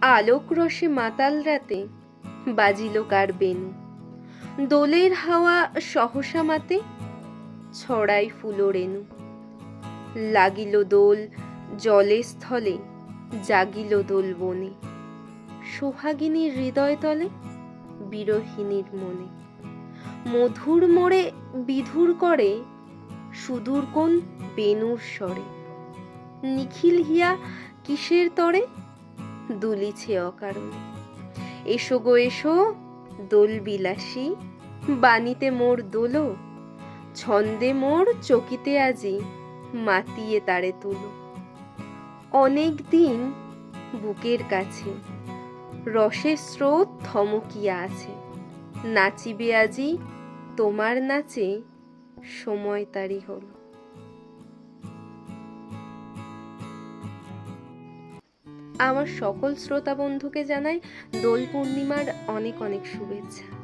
আলোক রসে মাতাল রাতে বাজিল কার বেনু দোলের হাওয়া সহসা মাতে ছড়াই ফুলো রেণু। লাগিল দোল জলে স্থলে, জাগিল দোল বনে। সোহাগিনীর হৃদয় তলে বিরহিনীর মনে। মধুর মোড়ে বিধুর করে, সুদূর কোন বেনুর স্বরে। নিখিল হিয়া কিসের তরে? দুলিছে অকারণে। এসো গো, এসো দোল বিলাসী বাণীতে মোর দোলো, ছন্দে মোর চকিতে আজি মাতিয়ে তারে তুলো। অনেক দিন বুকের কাছে রসের স্রোত থমকিয়া আছে। নাচিবে আজি তোমার নাচে সময় তারি হলো। আমার সকল শ্রোতা বন্ধুকে জানাই দোল পূর্ণিমার অনেক অনেক শুভেচ্ছা।